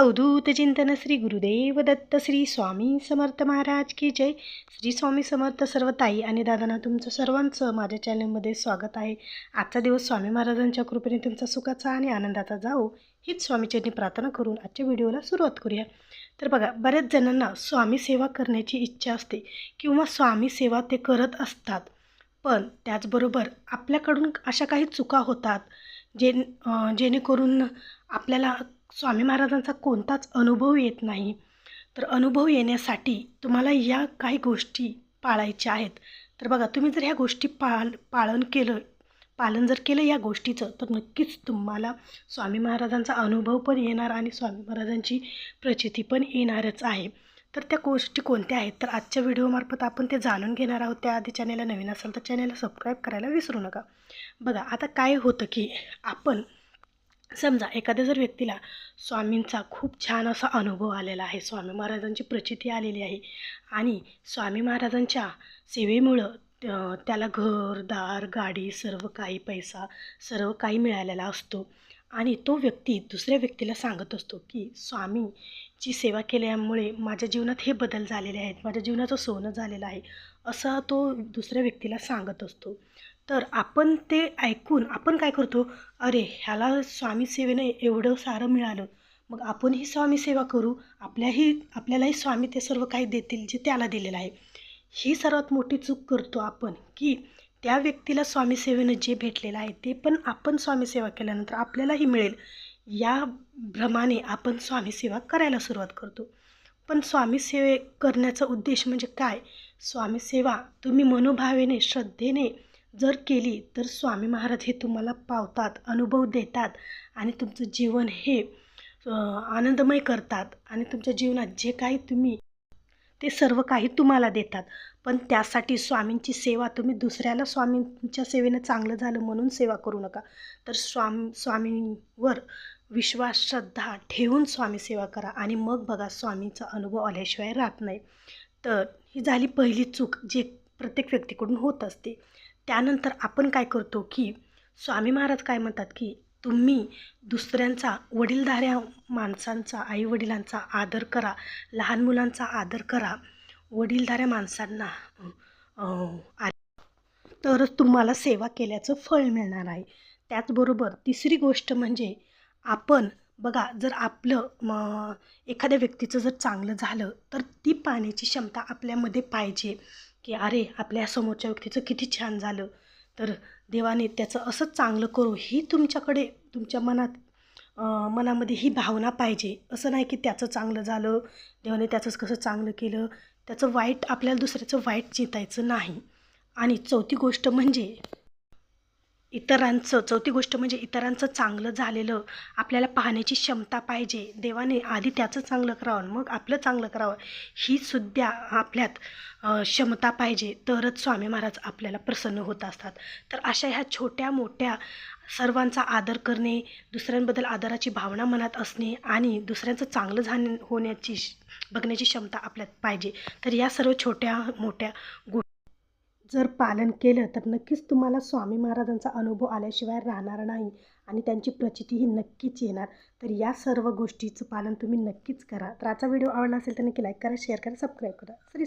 अवधूत चिंतन श्री गुरुदेव दत्त श्री स्वामी समर्थ महाराज की जय. श्री स्वामी समर्थ सर्व ताई आणि दादांना तुमचं सर्वांचं माझ्या चॅनलमध्ये स्वागत आहे. आजचा दिवस स्वामी महाराजांच्या कृपेने तुमचा सुखाचा आणि आनंदाचा जाओ हीच स्वामीचरणी प्रार्थना करून आजच्या व्हिडिओला सुरुवात करूया. तर बघा बऱ्याच जणांना स्वामी सेवा करण्याची इच्छा असते किंवा स्वामी सेवा ते करत असतात. पण त्याचबरोबर आपल्याकडून अशा काही चुका होतात जे जेणेकरून आपल्याला स्वामी महाराजांचा कोणताच अनुभव येत नाही. तर अनुभव येण्यासाठी तुम्हाला या काही गोष्टी पाळायच्या आहेत. तर बघा तुम्ही जर ह्या गोष्टी पाळ पालन केलं पालन जर केलं या गोष्टीचं तर नक्कीच तुम्हाला स्वामी महाराजांचा अनुभव पण येणार आणि स्वामी महाराजांची प्रचिती पण येणारच आहे. तर त्या गोष्टी कोणत्या आहेत? तर आजच्या व्हिडिओमार्फत आपण ते जाणून घेणार आहोत. त्याआधी चॅनेलला नवीन असेल तर चॅनेलला सबस्क्राईब करायला विसरू नका. बघा आता काय होतं की आपण समजा एखाद्या जर व्यक्तीला स्वामींचा खूप छान असा अनुभव आलेला आहे स्वामी महाराजांची प्रचिती आलेली आहे आणि स्वामी महाराजांच्या सेवेमुळं त्याला घर दार गाडी सर्व काही पैसा सर्व काही मिळालेला असतो आणि तो व्यक्ती दुसऱ्या व्यक्तीला सांगत असतो की स्वामीची सेवा केल्यामुळे माझ्या जीवनात हे बदल झालेले आहेत माझ्या जीवनाचं सोनं झालेलं आहे असा तो दुसऱ्या व्यक्तीला सांगत असतो. तर आपण ते ऐकून आपण काय करतो? अरे ह्याला स्वामीसेवेनं एवढं सारं मिळालं. मग आपणही स्वामीसेवा करू. आपल्याही आपल्यालाही स्वामी ते सर्व काही देतील जे त्याला दिलेलं आहे. ही सर्वात मोठी चूक करतो आपण की त्या व्यक्तीला स्वामी सेवेनं जे भेटलेलं आहे ते पण आपण स्वामीसेवा केल्यानंतर आपल्यालाही मिळेल. या भ्रमाने आपण स्वामीसेवा करायला सुरुवात करतो. पण स्वामीसेवे करण्याचा उद्देश म्हणजे काय? स्वामी सेवा तुम्ही मनोभावेने श्रद्धेने जर केली तर स्वामी महाराज हे तुम्हाला पावतात अनुभव देतात आणि तुमचं जीवन हे आनंदमय करतात आणि तुमच्या जीवनात जे काही तुम्ही ते सर्व काही तुम्हाला देतात. पण त्यासाठी स्वामींची सेवा तुम्ही दुसऱ्याला स्वामींच्या सेवेनं चांगलं झालं म्हणून सेवा करू नका. तर स्वामी स्वामींवर विश्वास श्रद्धा ठेवून स्वामी सेवा करा आणि मग बघा स्वामींचा अनुभव आल्याशिवाय राहत नाही. तर ही झाली पहिली चूक जे प्रत्येक व्यक्तीकडून होत असते. त्यानंतर आपण काय करतो की स्वामी महाराज काय म्हणतात की तुम्ही दुसऱ्यांचा वडीलधाऱ्या माणसांचा आईवडिलांचा आदर करा लहान मुलांचा आदर करा वडीलधाऱ्या माणसांना आ- तरच तुम्हाला सेवा केल्याचं फळ मिळणार आहे. त्याचबरोबर तिसरी गोष्ट म्हणजे आपण बघा जर आपलं म एखाद्या व्यक्तीचं जर चांगलं झालं तर ती पाहण्याची क्षमता आपल्यामध्ये पाहिजे. की अरे आपल्या समोरच्या व्यक्तीचं किती छान झालं. तर देवाने त्याचं असंच चांगलं करू ही तुमच्याकडे तुमच्या मनात मनामध्ये ही भावना पाहिजे. असं नाही की त्याचं चांगलं झालं देवाने त्याचंच कसं चांगलं केलं. त्याचं वाईट आपल्याला दुसऱ्याचं वाईट चितायचं नाही. आणि चौथी गोष्ट म्हणजे इतरांचं चौथी गोष्ट म्हणजे इतरांचं चांगलं झालेलं आपल्याला पाहण्याची क्षमता पाहिजे. देवाने आधी त्याचं चांगलं करावं मग आपलं चांगलं करावं ही सुद्धा आपल्यात क्षमता पाहिजे. तरच स्वामी महाराज आपल्याला प्रसन्न होत असतात. तर अशा ह्या छोट्या मोठ्या सर्वांचा आदर करणे दुसऱ्यांबद्दल आदराची भावना मनात असणे आणि दुसऱ्यांचं चांगलं झाण होण्याची श- बघण्याची क्षमता आपल्यात पाहिजे. तर या सर्व छोट्या मोठ्या गो जर पालन केलं तर नक्कीच तुम्हाला स्वामी महाराजांचा अनुभव आल्याशिवाय राहणार नाही आणि त्यांची प्रचितीही नक्कीच येणार. तर या सर्व गोष्टीचं पालन तुम्ही नक्कीच करा. तर आजचा व्हिडिओ आवडला असेल तर नक्की लाईक करा शेअर करा सबस्क्राईब करा. श्री